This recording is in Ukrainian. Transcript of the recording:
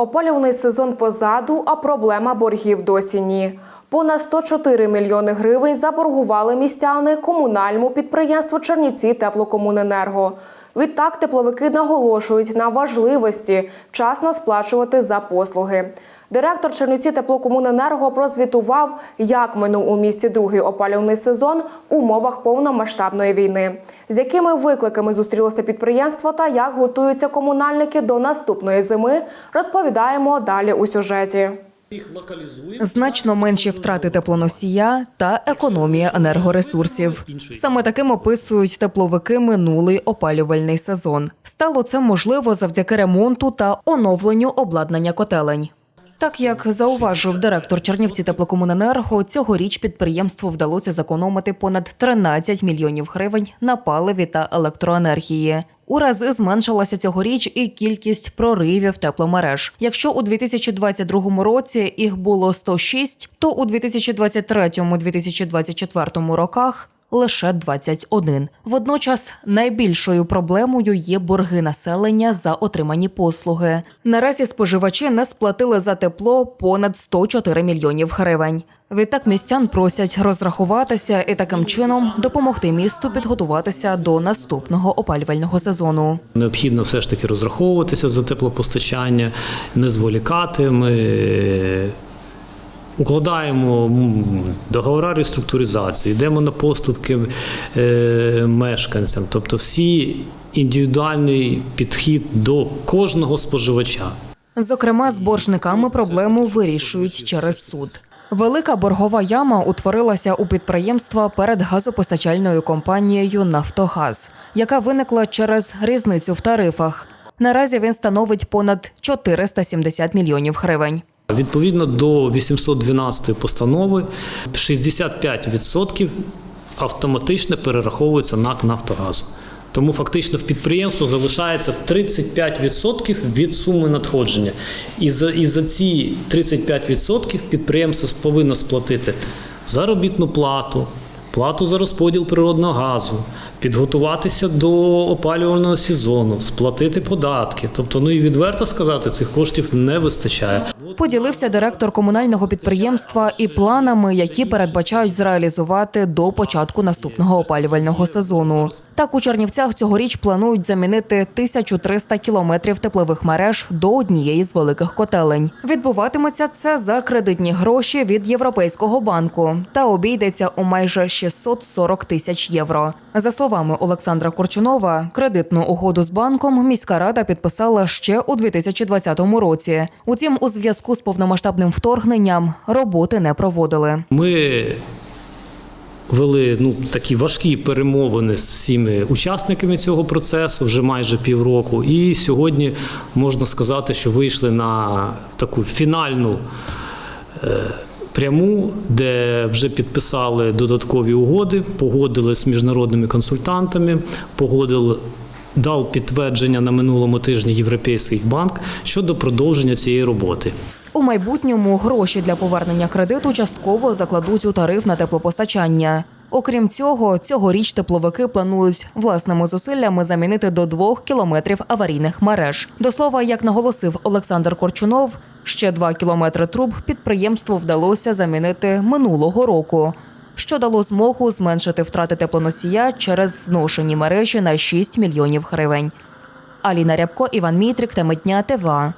Опалювальний сезон позаду, а проблема боргів досі ні. Понад 104 мільйони гривень заборгували містяни комунальному підприємству Чернівці теплокомуненерго. Відтак тепловики наголошують на важливості вчасно сплачувати за послуги. Директор Чернівці теплокомуненерго прозвітував, як минув у місті другий опалювальний сезон в умовах повномасштабної війни, з якими викликами зустрілося підприємство та як готуються комунальники до наступної зими. Розповідаємо далі у сюжеті. Значно менші втрати теплоносія та економія енергоресурсів. Саме таким описують тепловики минулий опалювальний сезон. Стало це можливо завдяки ремонту та оновленню обладнання котелень. Так як зауважив директор Чернівці теплокомуненерго, цьогоріч підприємству вдалося зекономити понад 13 мільйонів гривень на паливі та електроенергії. У рази зменшилася цьогоріч і кількість проривів тепломереж. Якщо у 2022 році їх було 106, то у 2023-2024 роках лише 21. Водночас найбільшою проблемою є борги населення за отримані послуги. Наразі споживачі не сплатили за тепло понад 104 мільйонів гривень. Відтак містян просять розрахуватися і таким чином допомогти місту підготуватися до наступного опалювального сезону. Необхідно все ж таки розраховуватися за теплопостачання, не зволікати. Ми укладаємо договори реструктуризації, йдемо на поступки е, мешканцям, тобто всі індивідуальний підхід до кожного споживача. Зокрема, з боржниками проблему вирішують через суд. Велика боргова яма утворилася у підприємства перед газопостачальною компанією Нафтогаз, яка виникла через різницю в тарифах. Наразі він становить понад 470 мільйонів гривень. Відповідно до 812 постанови, 65% автоматично перераховується НАК Нафтогазу. Тому фактично в підприємству залишається 35% від суми надходження. І за, і за ці 35% підприємство повинно сплатити заробітну плату, плату за розподіл природного газу, підготуватися до опалювального сезону, сплатити податки. Тобто, ну і відверто сказати, цих коштів не вистачає. Поділився директор комунального підприємства і планами, які передбачають зреалізувати до початку наступного опалювального сезону. Так у Чернівцях цьогоріч планують замінити 1300 кілометрів теплових мереж до однієї з великих котелень. Відбуватиметься це за кредитні гроші від Європейського банку та обійдеться у майже 640 тисяч євро. За словами Олександра Корчунова, кредитну угоду з банком міська рада підписала ще у 2020 році. Утім, у зв'язку з повномасштабним вторгненням роботи не проводили. Ми вели ну, такі важкі перемовини з всіми учасниками цього процесу вже майже півроку. І сьогодні можна сказати, що вийшли на таку фінальну е, пряму, де вже підписали додаткові угоди, погодили з міжнародними консультантами, погодили. Дав підтвердження на минулому тижні Європейський банк щодо продовження цієї роботи. У майбутньому гроші для повернення кредиту частково закладуть у тариф на теплопостачання. Окрім цього, цьогоріч тепловики планують власними зусиллями замінити до двох кілометрів аварійних мереж. До слова, як наголосив Олександр Корчунов, ще два кілометри труб підприємству вдалося замінити минулого року, що дало змогу зменшити втрати теплоносія через зношені мережі на 6 мільйонів гривень. Аліна Рябко, Іван Мітрик та Митня ТВА.